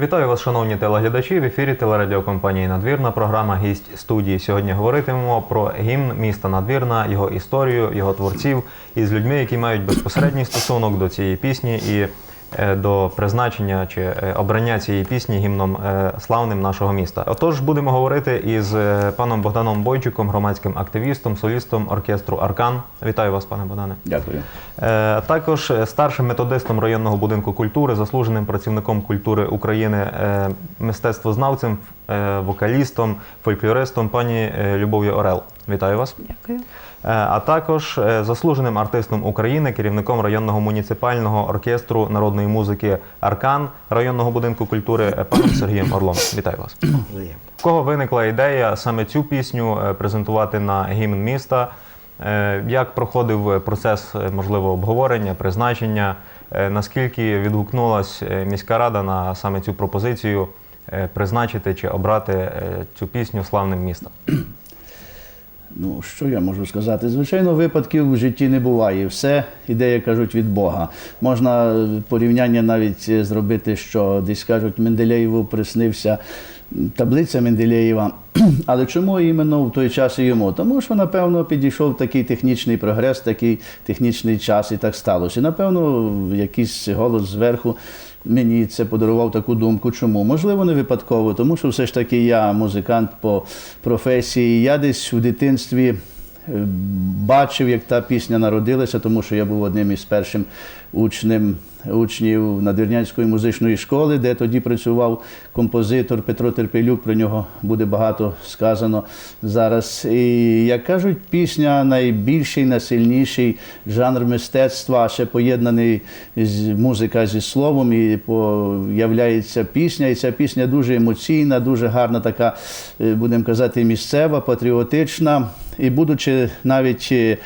Вітаю вас, шановні телеглядачі. В ефірі телерадіокомпанії Надвірна. Програма Гість студії. Сьогодні говоритимемо про гімн міста Надвірна, його історію, його творців із людьми, які мають безпосередній стосунок до цієї пісні і до призначення чи е, обрання цієї пісні гімном е, славним нашого міста. Отож, будемо говорити із е, паном Богданом Бойчуком, громадським активістом, солістом оркестру Аркан. Вітаю вас, пане Богдане. Дякую. Е, Також е, старшим методистом районного будинку культури, заслуженим працівником культури України, е, мистецтвознавцем, е, вокалістом, фольклористом пані е, Любов'ю Орел. Вітаю вас. Дякую. Е, А також е, заслуженим артистом України, керівником районного муніципального оркестру народної музики Аркан районного будинку культури е, паном Сергієм Орлом. Вітаю вас. В кого виникла ідея саме цю пісню е, презентувати на гімн міста? Е, Як проходив процес е, можливо обговорення, призначення? Е, Наскільки відгукнулась е, міська рада на саме цю пропозицію е, призначити чи обрати е, цю пісню славним міста? Ну, що я можу сказати? Звичайно, випадків в житті не буває. Все іде, як кажуть, від Бога. Можна е, порівняння навіть е, зробити, що десь кажуть, Менделєєву приснився таблиця Менделєєва. Але чому іменно в той час і йому? Тому що, напевно, підійшов такий технічний прогрес, такий технічний час, і так сталося. І, напевно, якийсь голос зверху мені це подарував таку думку. Чому? Можливо, не випадково, тому що все ж таки я музикант по професії. Я десь у дитинстві е, бачив, як та пісня народилася, тому що я був одним із першим учнем, учнів Надвірнянської музичної школи, де тоді працював композитор Петро Терпелюк. Про нього буде багато сказано зараз. І як кажуть, пісня найбільший, найсильніший жанр мистецтва, ще поєднаний з музика зі словом, і появляється пісня. І ця пісня дуже емоційна, дуже гарна, така, е, будемо казати, місцева, патріотична. І будучи навіть е,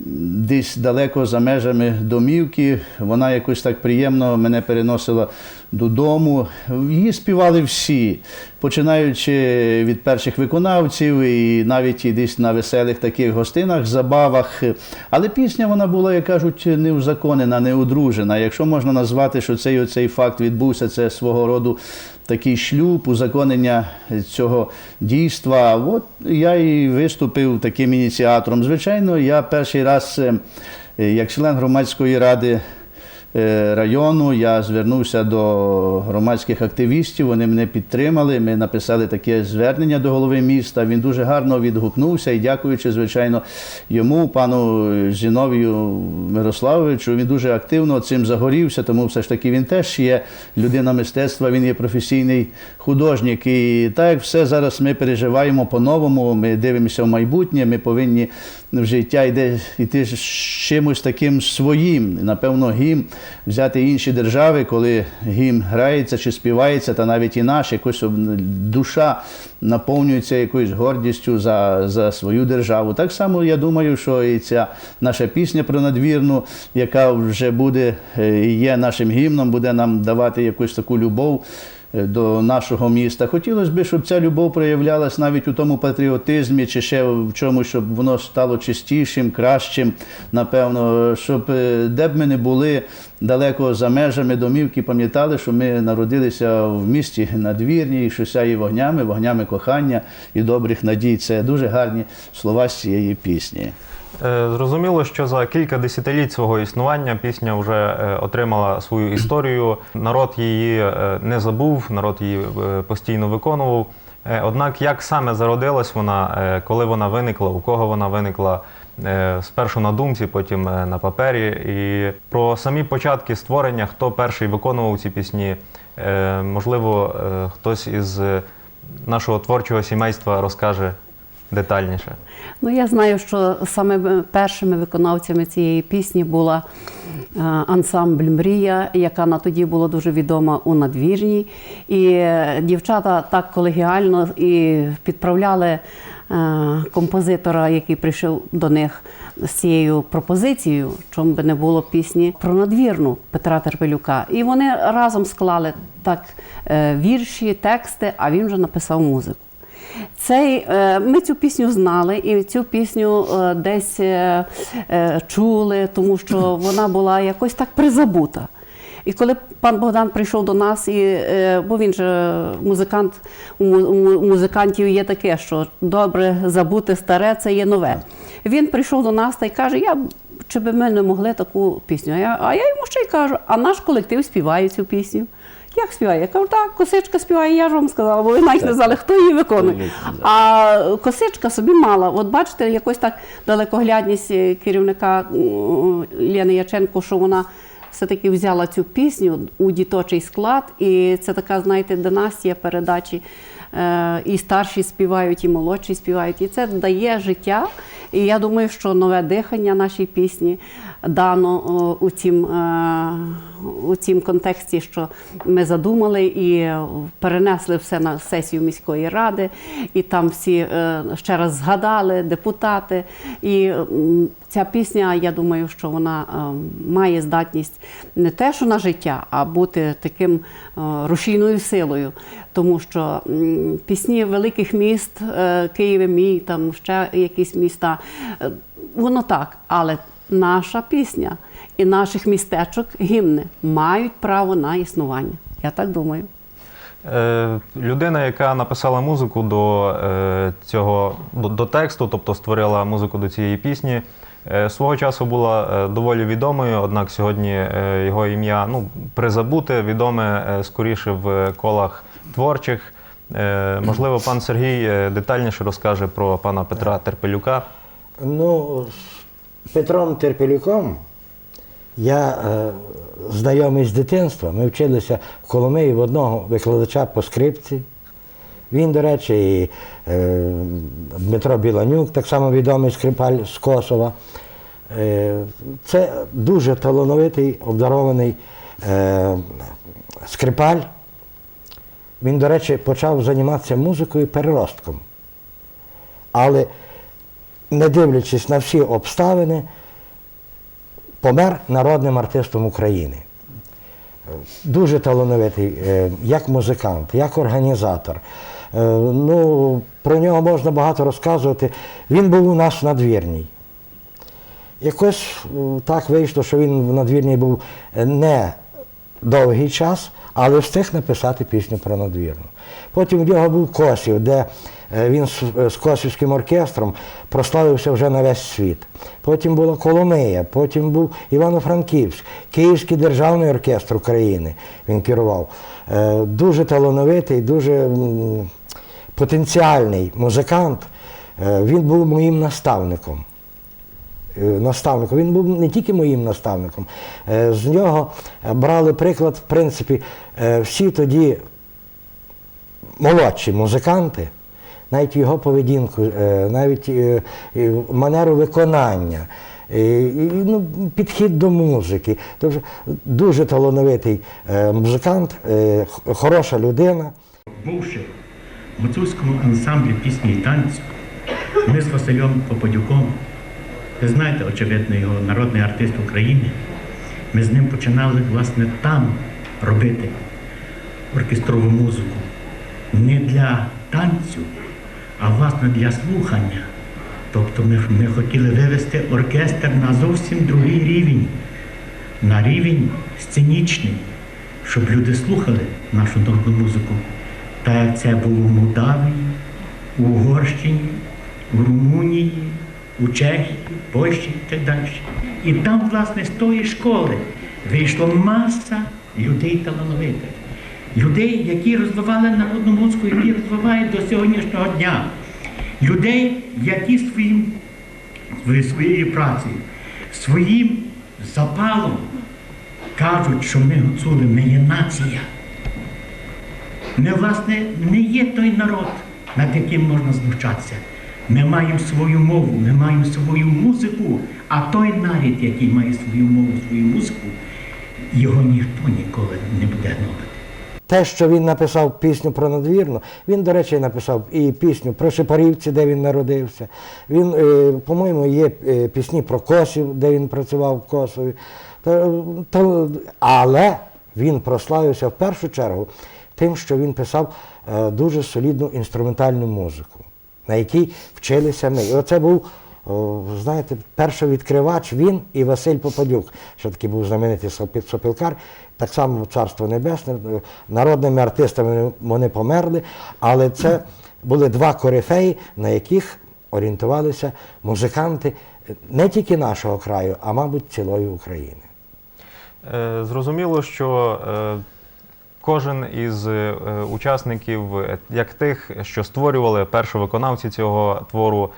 десь далеко за межами домівки, вона якось так приємно мене переносила додому. Її співали всі, починаючи від перших виконавців, і навіть і десь на веселих таких гостинах, забавах. Але пісня вона була, як кажуть, не узаконена, не одружена. Якщо можна назвати, що цей оцей факт відбувся, це свого роду такий шлюб, узаконення цього дійства. От я і виступив таким ініціатором. Звичайно, я перший раз, е, як член громадської ради району, я звернувся до громадських активістів. Вони мене підтримали. Ми написали таке звернення до голови міста. Він дуже гарно відгукнувся і дякуючи, звичайно, йому, пану Зіновію Мирославовичу, він дуже активно цим загорівся, тому все ж таки він теж є людина мистецтва, він є професійний художник. І так як все зараз ми переживаємо по-новому, ми дивимося в майбутнє, ми повинні в життя йде йти з чимось таким своїм. Напевно, гімн взяти інші держави, коли гімн грається чи співається, та навіть і наш, якось душа наповнюється якоюсь гордістю за, за свою державу. Так само я думаю, що і ця наша пісня про надвірну, яка вже буде е, і є нашим гімном, буде нам давати якусь таку любов до нашого міста. Хотілося б, щоб ця любов проявлялась навіть у тому патріотизмі, чи ще в чомусь, щоб воно стало чистішим, кращим. Напевно, щоб е, де б ми не були далеко за межами домівки, пам'ятали, що ми народилися в місті надвірні, що сяє вогнями, вогнями кохання і добрих надій. Це дуже гарні слова з цієї пісні. Е, Зрозуміло, що за кілька десятиліть свого існування пісня вже е, отримала свою історію. Народ її е, не забув, народ її постійно виконував. Однак, як саме зародилась вона, коли вона виникла, у кого вона виникла спершу на думці, потім на папері. І про самі початки створення, хто перший виконував ці пісні, можливо, хтось із нашого творчого сімейства розкаже детальніше. Ну, я знаю, що саме першими виконавцями цієї пісні була е, ансамбль Мрія, яка на тоді була дуже відома у надвірній. І е, дівчата так колегіально і підправляли е, композитора, який прийшов до них з цією пропозицією, чому би не було пісні про надвірну Петра Терпелюка. І вони разом склали так вірші, тексти, а він вже написав музику. Цей, е, ми цю пісню знали і цю пісню е, десь е, чули, тому що вона була якось так призабута. І коли пан Богдан прийшов до нас, і, бо він же музикант, у музикантів є таке, що добре забути старе, це є нове. Він прийшов до нас та й каже: Я чи би ми не могли таку пісню? А я, а я йому ще й кажу, а наш колектив співає цю пісню. Як співає? Я кажу, так, косичка співає, я ж вам сказала, бо ви навіть не знали, хто її виконує. А косичка собі мала. От бачите, якось так далекоглядність е, керівника Лєни Яченко, що вона все-таки взяла цю пісню у діточий склад, і це така, знаєте, династія передачі. Е, І старші співають, і молодші співають. І це дає життя. І я думаю, що нове дихання нашій пісні дано у цім, е, у цім контексті, що ми задумали і перенесли все на сесію міської ради, і там всі е, ще раз згадали депутати. І ця пісня, я думаю, що вона е, має здатність не те, що на життя, а бути таким рушійною силою. Тому що пісні великих міст, Київ і мій, там ще якісь міста, воно так, але наша пісня і наших містечок, гімни мають право на існування. Я так думаю. Е, людина, яка написала музику до е, цього до, до тексту, тобто створила музику до цієї пісні, е, свого часу була е, доволі відомою, однак сьогодні е, його ім'я ну, призабуте, відоме е, скоріше в колах творчих. Е, можливо, пан Сергій детальніше розкаже про пана Петра Терпелюка. Ну, Петром Терпелюком я е, знайомий з дитинства. Ми вчилися в Коломиї в одного викладача по скрипці. Він, до речі, і е, Дмитро Біланюк, так само відомий скрипаль з Косова. Е, це дуже талановитий, обдарований е, скрипаль. Він, до речі, почав займатися музикою переростком. Але не дивлячись на всі обставини, помер народним артистом України. Дуже талановитий, е, як музикант, як організатор. Е, Ну, про нього можна багато розказувати. Він був у нас надвірній. Якось е, так вийшло, що він в надвірній був не довгий час, але встиг написати пісню про надвірну. Потім в нього був Косів, де він з, з Косівським оркестром прославився вже на весь світ. Потім була Коломия, потім був Івано-Франківськ, Київський державний оркестр України він керував. Е, Дуже талановитий, дуже потенціальний музикант. Е, Він був моїм наставником е, наставником. Він був не тільки моїм наставником. Е, З нього е, брали приклад, в принципі, е, всі тоді молодші музиканти, навіть його поведінку, е, навіть е, манеру виконання. е, ну, підхід до музики. Тобто дуже талановитий музикант, хороша людина. Бувши в гуцульському ансамблі пісні і танцю, ми з Василем Попадюком, ви знаєте, очевидно, його народний артист України, ми з ним починали власне там робити оркестрову музику. Не для танцю, а власне для слухання. Тобто ми, ми хотіли вивести оркестр на зовсім другий рівень, на рівень сценічний, щоб люди слухали нашу народну музику. Так як це було в Молдавії, у Угорщині, у Румунії, у Чехії, Польщі і так далі. І там, власне, з тої школи вийшла маса людей талановитих, людей, які розвивали народну музику, які розвивають до сьогоднішнього дня. Людей, які своїм, своєю- працею, своїм запалом кажуть, що ми гуцули, ми є нація. Ми, власне, не є той народ, над яким можна знущатися. Ми маємо свою мову, ми маємо свою музику, а той нарід, який має свою мову, свою музику, його ніхто ніколи не буде гнобити. Те, що він написав пісню про надвірну, він, до речі, написав і пісню про Шепарівці, де він народився. Він, е, по-моєму, є е, пісні про Косів, де він працював в Косові. Але він прославився в першу чергу тим, що він писав е, дуже солідну інструментальну музику, на якій вчилися ми. І оце був знаєте, перший відкривач він і Василь Попадюк, що такий був знаменитий сопілкар, так само царство небесне, е, народними артистами вони померли, але це були два корифеї, на яких орієнтувалися музиканти не тільки нашого краю, а мабуть цілої України. Е, Зрозуміло, що е, кожен із е, учасників, е, як тих, що створювали першовиконавці цього твору, е,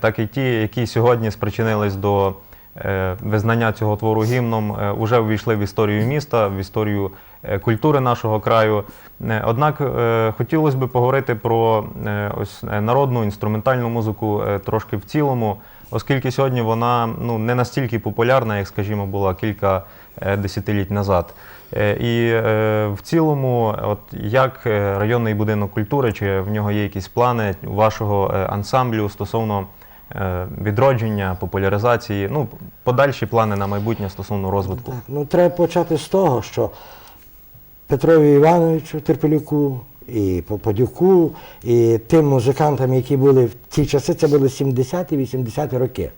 так і ті, які сьогодні спричинились до е, визнання цього твору гімном, е, уже увійшли в історію міста, в історію е, культури нашого краю. Е, Однак е, хотілося б поговорити про е, ось е, народну інструментальну музику е, трошки в цілому, оскільки сьогодні вона ну, не настільки популярна, як, скажімо, була кілька е, десятиліть назад. Е, І е, в цілому, от як е, районний будинок культури, чи в нього є якісь плани вашого ансамблю стосовно відродження, популяризації, ну, подальші плани на майбутнє стосовно розвитку? Так, ну треба почати з того, що Петрові Івановичу Терпелюку, і Попадюку, і тим музикантам, які були в ті часи, це були 70-ті, 80-ті роки.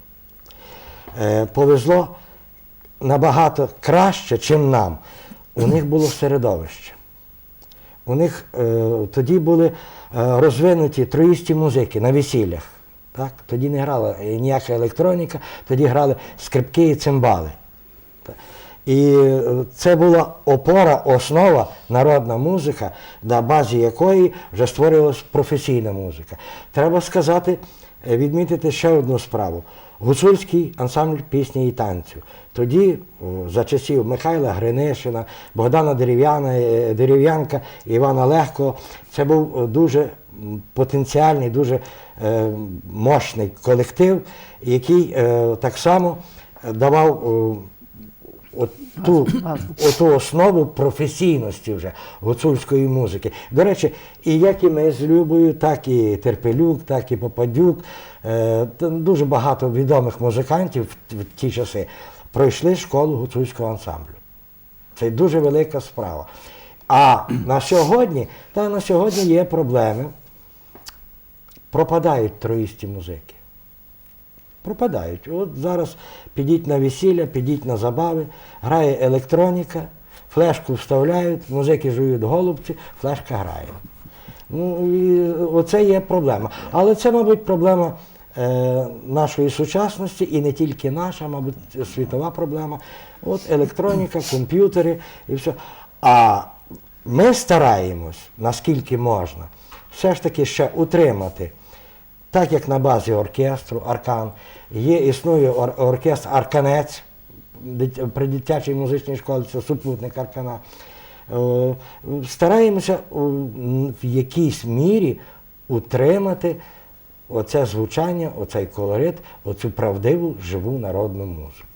Повезло набагато краще, чим нам. У них було середовище. У них е, тоді були е, розвинуті троїсті музики на весіллях. Так? Тоді не грала ніяка електроніка, тоді грали скрипки і цимбали. Так. І е, це була опора, основа, народна музика, на базі якої вже створювалася професійна музика. Треба сказати, е, відмітити ще одну справу. Гуцульський ансамбль пісні і танцю. Тоді, за часів Михайла Гринишина, Богдана е, Дерев'янка, Івана Легкого, це був е, дуже потенціальний, дуже е, мощний колектив, який так само давав от ту, оту основу професійності вже гуцульської музики. До речі, і як і ми з Любою, так і Терпелюк, так і Попадюк, е, дуже багато відомих музикантів в ті часи пройшли школу гуцульського ансамблю. Це дуже велика справа. А на сьогодні, та на сьогодні є проблеми. Пропадають троїсті музики. Пропадають. От зараз підіть на весілля, підіть на забави, грає електроніка, флешку вставляють, музики жують голубці, флешка грає. Ну, і оце є проблема. Але це, мабуть, проблема е, нашої сучасності і не тільки наша, мабуть, світова проблема. От електроніка, комп'ютери і все. А ми стараємось, наскільки можна, все ж таки ще утримати так як на базі оркестру Аркан, є, існує ор- оркестр Арканець при дитячій музичній школі, це супутник Аркана. Е, Стараємося в якійсь мірі утримати оце звучання, оцей колорит, оцю правдиву живу народну музику.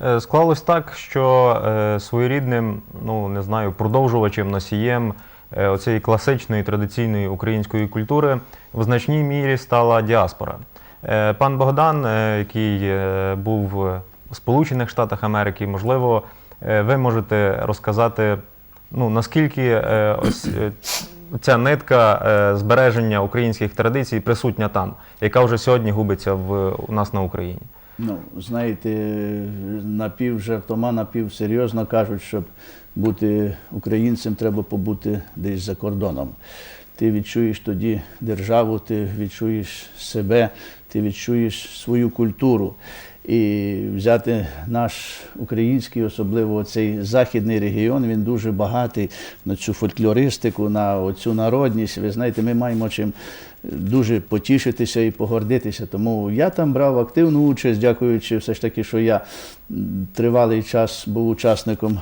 Е, Склалось так, що е, своєрідним, ну не знаю, продовжувачем, носієм оцієї класичної традиційної української культури в значній мірі стала діаспора. Е, пан Богдан, е, який е, був в Сполучених Штатах Америки, можливо, е, ви можете розказати, ну наскільки е, ось е, ця нитка е, збереження українських традицій присутня там, яка вже сьогодні губиться в, у нас на Україні. Ну, знаєте, напів жартома, напів серйозно кажуть, щоб бути українцем, треба побути десь за кордоном. Ти відчуєш тоді державу, ти відчуєш себе, ти відчуєш свою культуру. І взяти наш український, особливо цей західний регіон, він дуже багатий на цю фольклористику, на цю народність. Ви знаєте, ми маємо чим дуже потішитися і погордитися. Тому я там брав активну участь, дякуючи все ж таки, що я тривалий час був учасником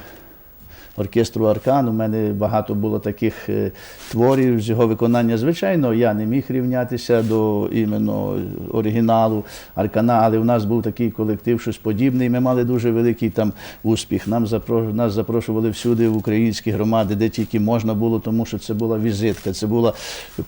оркестру Аркан. У мене багато було таких е, творів з його виконання. Звичайно, я не міг рівнятися до іменно оригіналу Аркана, але у нас був такий колектив, щось подібне, і ми мали дуже великий там успіх. Нам запро... нас запрошували всюди в українські громади, де тільки можна було, тому що це була візитка, це була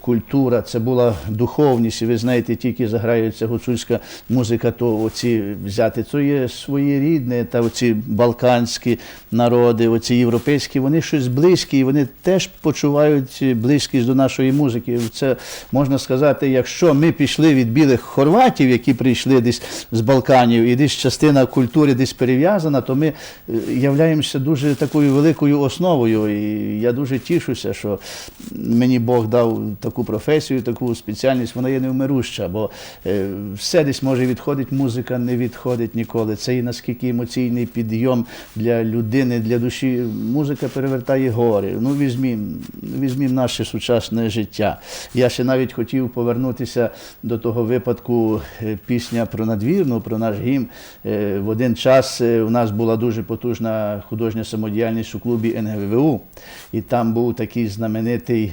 культура, це була духовність. І ви знаєте, тільки заграється гуцульська музика, то оці взяти, це є своєрідне, та оці балканські народи, оці європейські. Європейські, вони щось близькі, і вони теж почувають близькість до нашої музики. Це можна сказати, якщо ми пішли від білих хорватів, які прийшли десь з Балканів, і десь частина культури десь перев'язана, то ми е, являємося дуже такою великою основою. І я дуже тішуся, що мені Бог дав таку професію, таку спеціальність, вона є невмируща, бо е, все десь може відходить, музика не відходить ніколи. Це і наскільки емоційний підйом для людини, для душі. Музика перевертає гори. Ну, візьмімо, візьмімо наше сучасне життя. Я ще навіть хотів повернутися до того випадку е, пісня про надвірну, про наш гімн. Е, В один час е, у нас була дуже потужна художня самодіяльність у клубі НГВУ. І там був такий знаменитий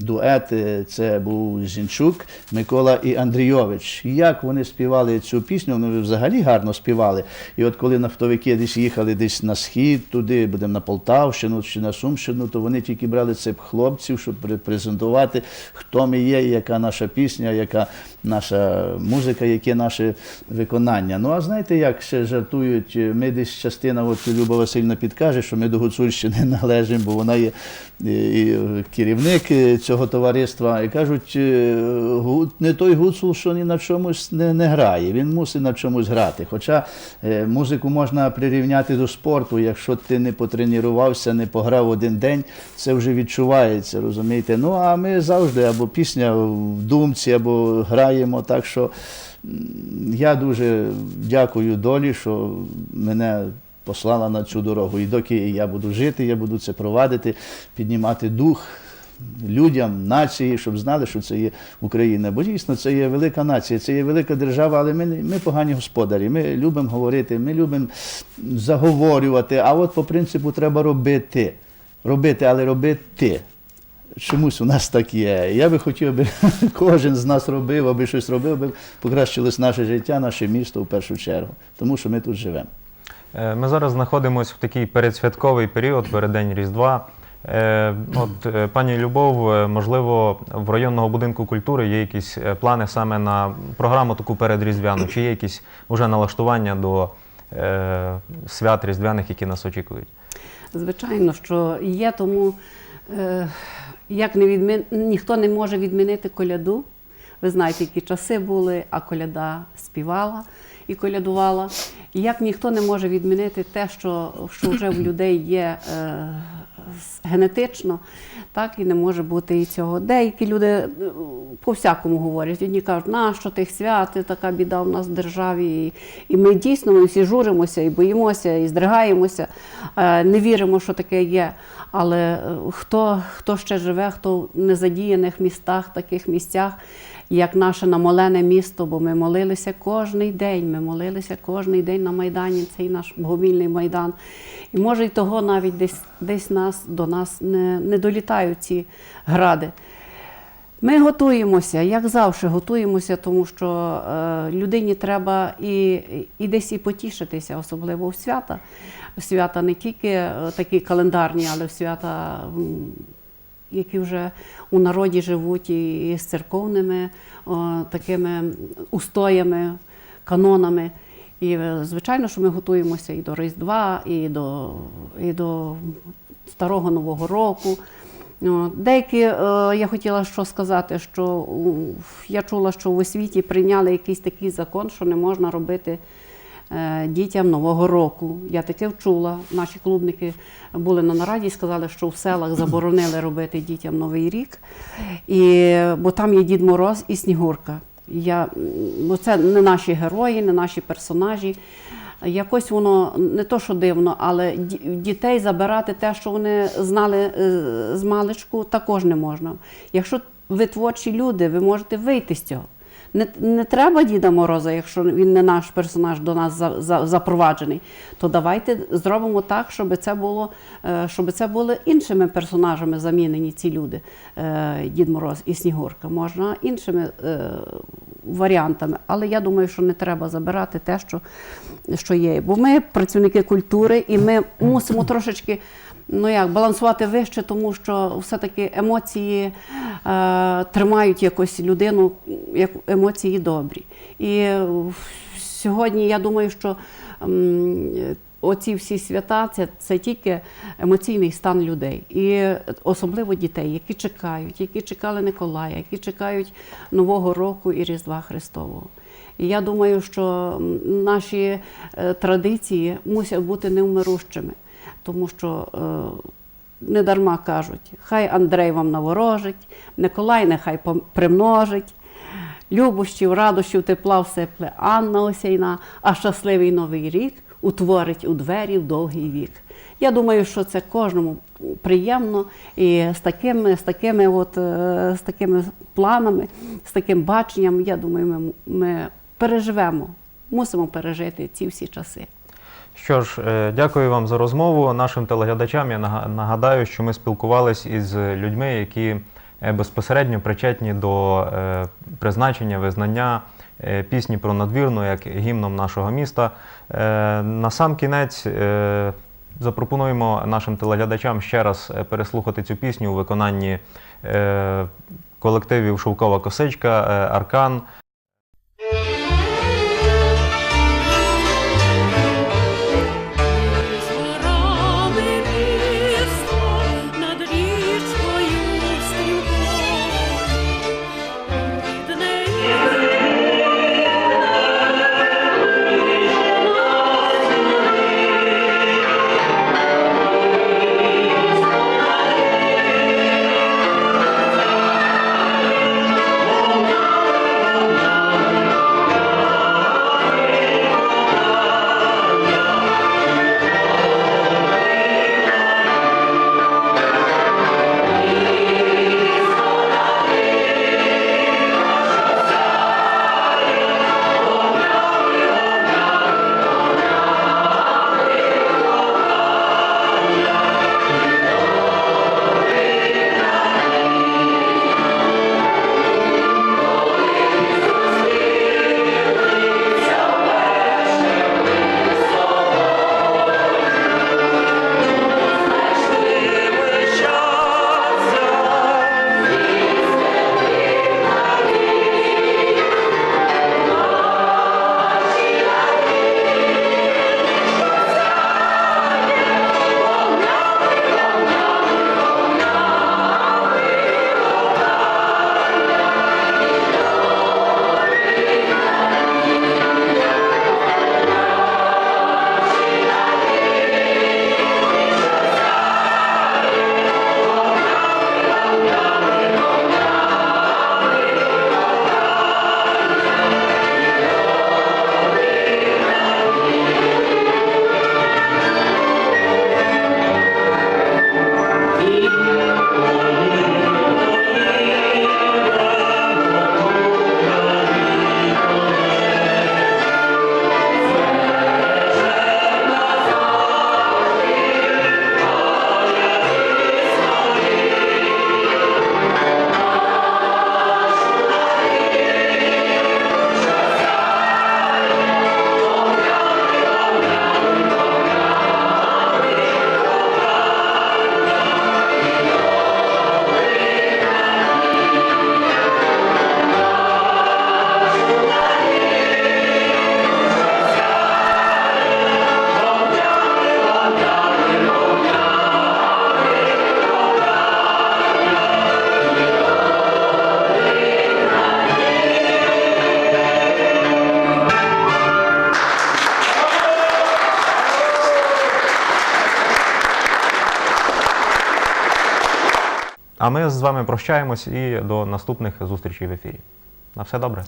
дует. Це був Зінчук, Микола і Андрійович. Як вони співали цю пісню, вони взагалі гарно співали. І от коли нафтовики десь їхали десь на схід, туди, будемо на Полтавщину чи на Сумщину, то вони тільки брали цих хлопців, щоб презентувати, хто ми є, яка наша пісня, яка наша музика, яке наше виконання. Ну а знаєте, як ще жартують, ми десь частина, от Люба Васильівна підкаже, що ми до Гуцульщини належимо, бо вона є і- і керівник е, цього товариства. І кажуть, е, не той гуцул, що ні на чомусь не, не грає. Він мусить на чомусь грати. Хоча е, музику можна прирівняти до спорту. Якщо ти не потренувався, не пограв один день, це вже відчувається, розумієте? Ну а ми завжди або пісня в думці, або граємо. Так що я дуже дякую долі, що мене послала на цю дорогу. І доки я буду жити, я буду це провадити, піднімати дух людям, нації, щоб знали, що це є Україна. Бо дійсно це є велика нація, це є велика держава, але ми, ми погані господарі. Ми любимо говорити, ми любимо заговорювати. А от по принципу треба робити. Робити, але робити. Чомусь у нас так є. Я би хотів, аби кожен з нас робив, аби щось робив, аби покращилось наше життя, наше місто в першу чергу, тому що ми тут живемо. Е, Ми зараз знаходимося в такий передсвятковий період, переддень Різдва. Е, От, е, пані Любов, е, можливо, в районного будинку культури є якісь плани саме на програму таку передріздвяну, чи є якісь уже налаштування до свят різдвяних, які нас очікують? Звичайно, що є, тому як не відмін... ніхто не може відмінити коляду. Ви знаєте, які часи були, а коляда співала і колядувала. Як ніхто не може відмінити те, що, що вже в людей є генетично, так і не може бути і цього. Деякі люди е, по-всякому говорять. Одні кажуть, нащо тих свят, і така біда в нас в державі. І, ми дійсно ми всі журимося і боїмося, і здригаємося, е, не віримо, що таке є. Але е, хто, хто ще живе, хто в незадіяних містах, таких місцях, як наше намолене місто, бо ми молилися кожний день. Ми молилися кожний день на Майдані, цей наш богомільний майдан. І може й того навіть десь, десь нас до нас не, не долітають ці гради. Ми готуємося, як завжди, готуємося, тому що е, людині треба і, і десь і потішитися, особливо в свята. В свята не тільки е, такі календарні, але в свята, які вже у народі живуть і, з церковними о, такими устоями, канонами. І е, звичайно, що ми готуємося і до Різдва, і до, і до Старого Нового року. Деякі, е, я хотіла що сказати, що я чула, що в освіті прийняли якийсь такий закон, що не можна робити дітям Нового року. Я таке вчула. Наші клубники були на нараді і сказали, що в селах заборонили робити дітям Новий рік, і, бо там є Дід Мороз і Снігурка. Я, бо це не наші герої, не наші персонажі. Якось воно не то, що дивно, але дітей забирати те, що вони знали е, з маличку, також не можна. Якщо ви творчі люди, ви можете вийти з цього. Не, не треба Діда Мороза, якщо він не наш персонаж до нас за, за, запроваджений, то давайте зробимо так, щоб це було, е, щоб це були іншими персонажами замінені ці люди. Е, Дід Мороз і Снігурка. Можна іншими е, варіантами. Але я думаю, що не треба забирати те, що, що є. Бо ми працівники культури, і ми мусимо трошечки. Ну як балансувати вище, тому що все-таки емоції е, тримають якось людину, як емоції добрі. І е, сьогодні я думаю, що м, оці всі свята це, це тільки емоційний стан людей, і особливо дітей, які чекають, які чекали Николая, які чекають Нового року і Різдва Христового. І я думаю, що наші е, традиції мусять бути невмирущими, тому що е, не дарма кажуть, хай Андрей вам наворожить, Николай нехай примножить. Любощів, радощів, тепла всепле Анна Осяйна, а щасливий новий рік утворить у двері в довгий вік. Я думаю, що це кожному приємно і з такими, з такими, от, е, з такими планами, з таким баченням, я думаю, ми, ми переживемо, мусимо пережити ці всі часи. Що ж, е, дякую вам за розмову. Нашим телеглядачам я нага- нагадаю, що ми спілкувалися із людьми, які е, безпосередньо причетні до е, призначення, визнання пісні про надвірну як гімном нашого міста. На сам кінець запропонуємо нашим телеглядачам ще раз переслухати цю пісню у виконанні колективів Шовкова Косичка, Аркан. Ми з вами прощаємось і до наступних зустрічей в ефірі. На все добре.